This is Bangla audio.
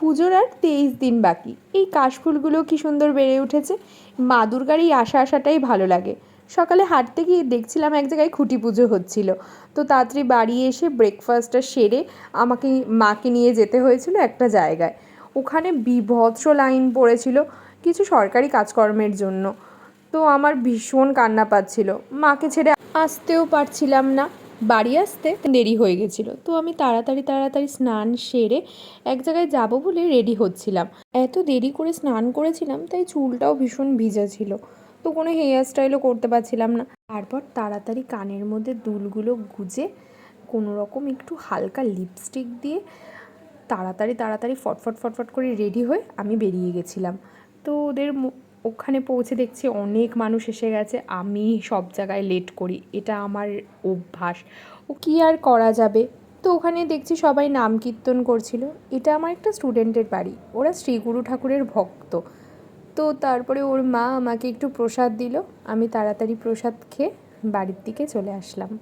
পুজোর আর তেইশ দিন বাকি। এই কাশফুলগুলো কি সুন্দর বেড়ে উঠেছে। মা দুর্গার এই আশা আশাটাই ভালো লাগে। সকালে হাঁটতে গিয়ে দেখছিলাম এক জায়গায় খুঁটি পুজো হচ্ছিল। তো তাড়াতাড়ি বাড়ি এসে ব্রেকফাস্টটা সেরে আমাকে, মাকে নিয়ে যেতে হয়েছিল একটা জায়গায়। ওখানে বিভৎস লাইন পড়েছিল কিছু সরকারি কাজকর্মের জন্য। তো আমার ভীষণ কান্না পাচ্ছিল। মাকে ছেড়ে আসতেও পারছিলাম না। বাড়ি আসতে দেরি হয়ে গেছিল। তো আমি তাড়াতাড়ি তাড়াতাড়ি স্নান সেরে এক জায়গায় যাব বলে রেডি হচ্ছিলাম। এত দেরি করে স্নান করেছিলাম, তাই চুলটাও ভীষণ ভিজা ছিল। তো কোনো হেয়ার স্টাইলও করতে পারছিলাম না। তারপর তাড়াতাড়ি কানের মধ্যে দুলগুলো গুজে কোনো রকম একটু হালকা লিপস্টিক দিয়ে তাড়াতাড়ি তাড়াতাড়ি ফটফট ফটফট করে রেডি হয়ে আমি বেরিয়ে গেছিলাম। তো ওদের ওখানে পৌঁছে দেখছি অনেক মানুষ এসে গেছে। আমি সব জায়গায় লেট করি। এটা আমার অভ্যাস। ও কী আর করা যাবে? তো ওখানে দেখছি সবাই নাম কীর্তন করছিল। এটা আমার একটা স্টুডেন্টের বাড়ি। ওরা শ্রীগুরু ঠাকুরের ভক্ত। তো তারপরে ওর মা আমাকে একটু প্রসাদ দিল। আমি তাড়াতাড়ি প্রসাদ খেয়ে বাড়ির দিকে চলে আসলাম।